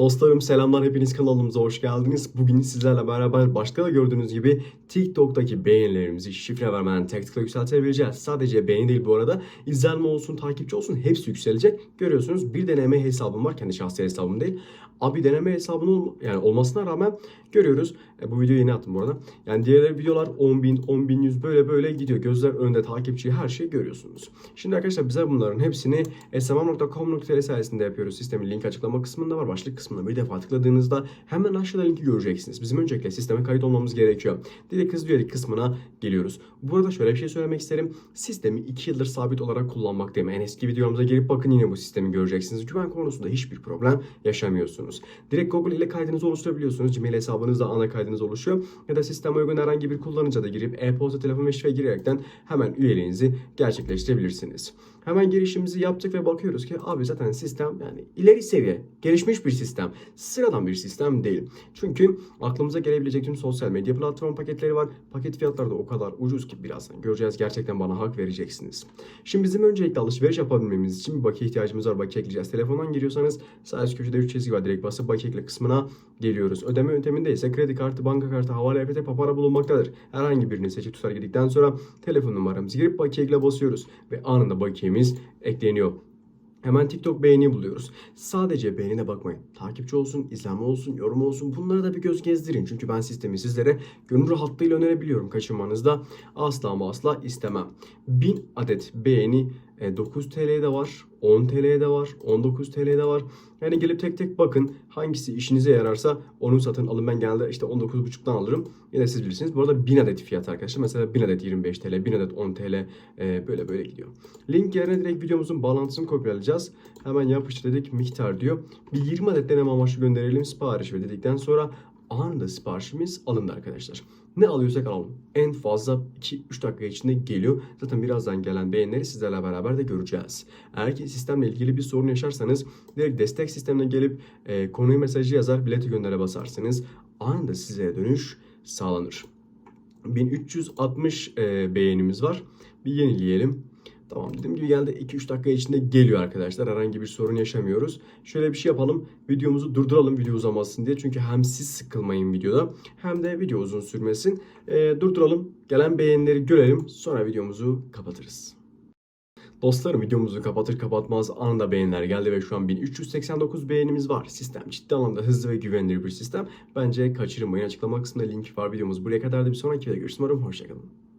Dostlarım selamlar hepiniz kanalımıza hoş geldiniz. Bugün sizlerle beraber başta da gördüğünüz gibi TikTok'taki beğenilerimizi şifre vermeden tek tıkla yükseltebileceğiz. Sadece beğeni değil bu arada izlenme olsun, takipçi olsun hepsi yükselecek. Görüyorsunuz bir deneme hesabım var kendi şahsi hesabım değil. Abi deneme hesabının yani olmasına rağmen görüyoruz. E, bu videoyu yeni attım bu arada. Yani diğer videolar 10.000, 10.100 böyle böyle gidiyor. Gözler önünde takipçi her şeyi görüyorsunuz. Şimdi arkadaşlar bize bunların hepsini smm.com.tr sayesinde yapıyoruz. Sistemin link açıklama kısmında var. Başlık kısmına bir defa tıkladığınızda hemen aşağıda linki göreceksiniz. Bizim öncelikle sisteme kayıt olmamız gerekiyor. Direkt hızlı üyelik kısmına geliyoruz. Bu arada şöyle bir şey söylemek isterim. Sistemi 2 yıldır sabit olarak kullanmaktayım. En eski videomuza gelip bakın yine bu sistemi göreceksiniz. Güven konusunda hiçbir problem yaşamıyorsunuz. Direkt Google ile kaydınızı oluşturabiliyorsunuz. Gmail hesabınızda ana kaydınız oluşuyor. Ya da sisteme uygun herhangi bir kullanıcıya da girip e-posta, telefon ve şifre girerekten hemen üyeliğinizi gerçekleştirebilirsiniz. Hemen girişimizi yaptık ve bakıyoruz ki abi zaten sistem yani ileri seviye, gelişmiş bir sistem. Sıradan bir sistem değil. Çünkü aklımıza gelebilecek tüm sosyal medya platform paketleri var. Paket fiyatları da o kadar ucuz ki birazdan göreceğiz. Gerçekten bana hak vereceksiniz. Şimdi bizim öncelikle alışveriş yapabilmemiz için bir bakiye ihtiyacımız var. Bakiye ekleyeceğiz. Telefondan giriyorsanız sağ üst köşede 3 çizgi var. Direkt basıp bakiye ekle kısmına geliyoruz. Ödeme yönteminde ise kredi kartı, banka kartı, havale EFT, papara bulunmaktadır. Herhangi birini seçip tutar girdikten sonra telefon numaramızı girip bakiye ekle basıyoruz. Ve anında bakiyemiz ekleniyor. Hemen TikTok beğeni buluyoruz. Sadece beğenine bakmayın. Takipçi olsun, izlenme olsun, yorum olsun bunlara da bir göz gezdirin. Çünkü ben sistemi sizlere gönül rahatlığıyla önerebiliyorum. Kaçırmanızda asla ama asla istemem. 1000 adet beğeni e, 9 TL'de var, 10 TL'de var, 19 TL'de var. Yani gelip tek tek bakın hangisi işinize yararsa onu satın alın. Ben genelde işte 19.5'tan alırım. Yine siz bilirsiniz. Bu arada 1000 adet fiyat arkadaşlar. Mesela 1000 adet 25 TL, 1000 adet 10 TL e, böyle böyle gidiyor. Link yerine direkt videomuzun bağlantısını kopyalayacağız. Hemen yapıştır dedik miktar diyor. Bir 20 adet deneme amaçlı gönderelim sipariş ve dedikten sonra anında siparişimiz alındı arkadaşlar. Ne alıyorsak alalım. En fazla 2-3 dakika içinde geliyor. Zaten birazdan gelen beğenileri sizlerle beraber de göreceğiz. Eğer ki sistemle ilgili bir sorun yaşarsanız direkt destek sistemine gelip e, konuyu mesajı yazar bileti göndere basarsınız. Anında size dönüş sağlanır. 1360 e, beğenimiz var. Bir yenileyelim. Tamam dediğim gibi geldi 2-3 dakika içinde geliyor arkadaşlar. Herhangi bir sorun yaşamıyoruz. Şöyle bir şey yapalım. Videomuzu durduralım video uzamasın diye. Çünkü hem siz sıkılmayın videoda hem de video uzun sürmesin. Ee, durduralım. Gelen beğenileri görelim. Sonra videomuzu kapatırız. Dostlarım videomuzu kapatır kapatmaz anında beğeniler geldi ve şu an 1389 beğenimiz var. Sistem ciddi anlamda hızlı ve güvenilir bir sistem. Bence kaçırmayın. Açıklama kısmında link var videomuz. Buraya kadar da bir sonraki videoda görüşürüz. Umarım hoşçakalın.